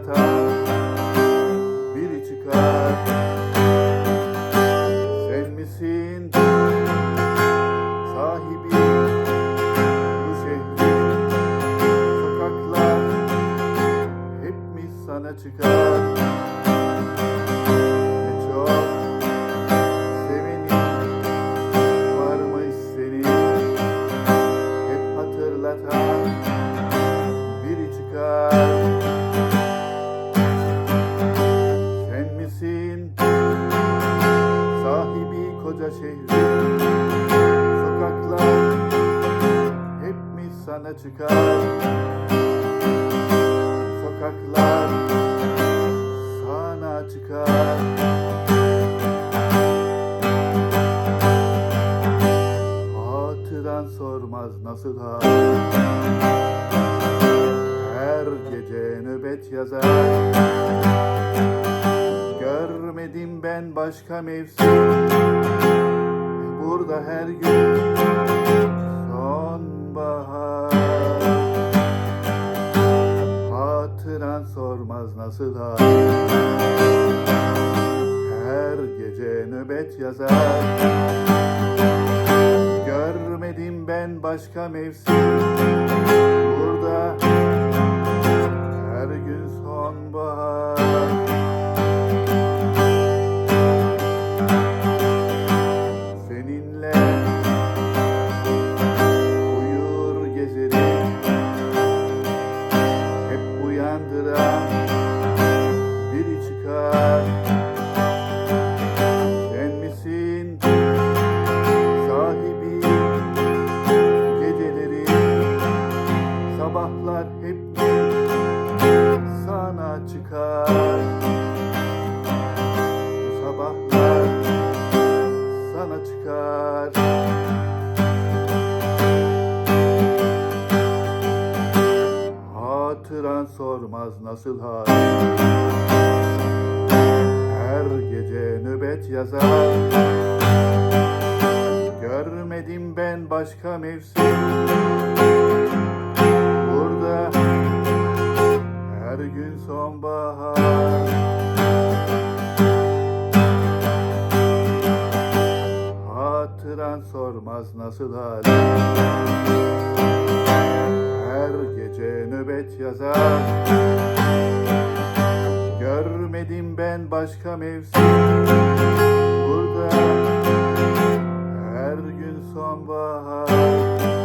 hatırlatan biri çıkar. Sen misin sahibi bu şehrin? Sokaklar hep mi sana çıkar sana çıkar. Sokaklar sana çıkar. Hatıran sormaz nasıl hal? Her gece nöbet yazar. Görmedim ben başka mevsim. Burada her gün Hatıran sormaz nasıl hal. Her gece nöbet yazar. Görmedim ben başka mevsim. Burada her gün sonbahar Hatıran sormaz nasıl hal? Her gece nöbet yazar. Görmedim ben başka mevsim. Burada her gün sonbahar. Hatıran sormaz nasıl hal Her gece nöbet yazar. Görmedim ben başka mevsim. Burada Her gün sonbahar